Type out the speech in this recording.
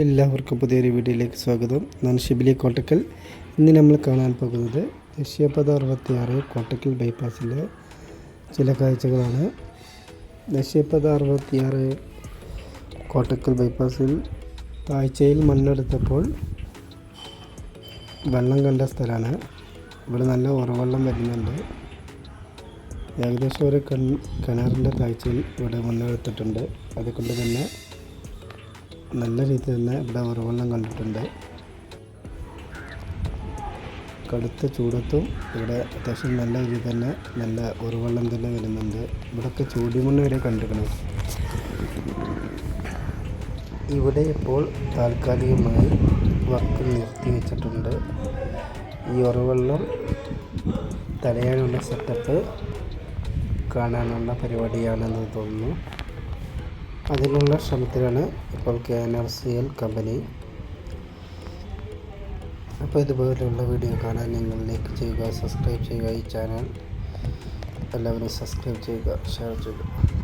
എല്ലാവർക്കും പുതിയൊരു വീഡിയോയിലേക്ക് സ്വാഗതം. ഞാൻ ഷിബിലി കോട്ടക്കൽ. ഇന്ന് നമ്മൾ കാണാൻ പോകുന്നത് ദേശീയപാത അറുപത്തിയാറ് കോട്ടക്കൽ ബൈപ്പാസിലെ ചില കാഴ്ചകളാണ്. ദേശീയപാത അറുപത്തിയാറ് കോട്ടക്കൽ ബൈപ്പാസിൽ താഴ്ചയിൽ മണ്ണെടുത്തപ്പോൾ വെള്ളം കണ്ട സ്ഥലമാണ്. ഇവിടെ നല്ല ഉറവെള്ളം വരുന്നുണ്ട്. ഏകദേശം ഒരു കൺ കിണറിന്റെ താഴ്ചയിൽ ഇവിടെ മണ്ണെടുത്തിട്ടുണ്ട്. അതുകൊണ്ട് തന്നെ നല്ല രീതിയിൽ തന്നെ ഇവിടെ ഉറവെള്ളം കണ്ടിട്ടുണ്ട്. കടുത്ത ചൂടത്തും ഇവിടെ അത്യാവശ്യം നല്ല രീതിയിൽ തന്നെ നല്ല ഉറവെള്ളം തന്നെ വരുന്നുണ്ട്. ഇവിടെയൊക്കെ ചൂടിമണ്ണ് വരെ കണ്ടിരിക്കണം. ഇവിടെ ഇപ്പോൾ താൽക്കാലികമായി വർക്ക് നിർത്തി വെച്ചിട്ടുണ്ട്. ഈ ഉറവെള്ളം തടയാനുള്ള സെറ്റപ്പ് കാണാനുള്ള പരിപാടിയാണെന്ന് തോന്നുന്നു. അതിനുള്ള ശ്രമത്തിലാണ് ഇപ്പോൾ K N R C L company. അപ്പോൾ ഇതുപോലെയുള്ള വീഡിയോ കാണാൻ നിങ്ങൾ ലൈക്ക് ചെയ്യുക സബ്സ്ക്രൈബ് ചെയ്യുക ഈ ചാനൽ. എല്ലാവരും സബ്സ്ക്രൈബ് ചെയ്യുക ഷെയർ ചെയ്യുക.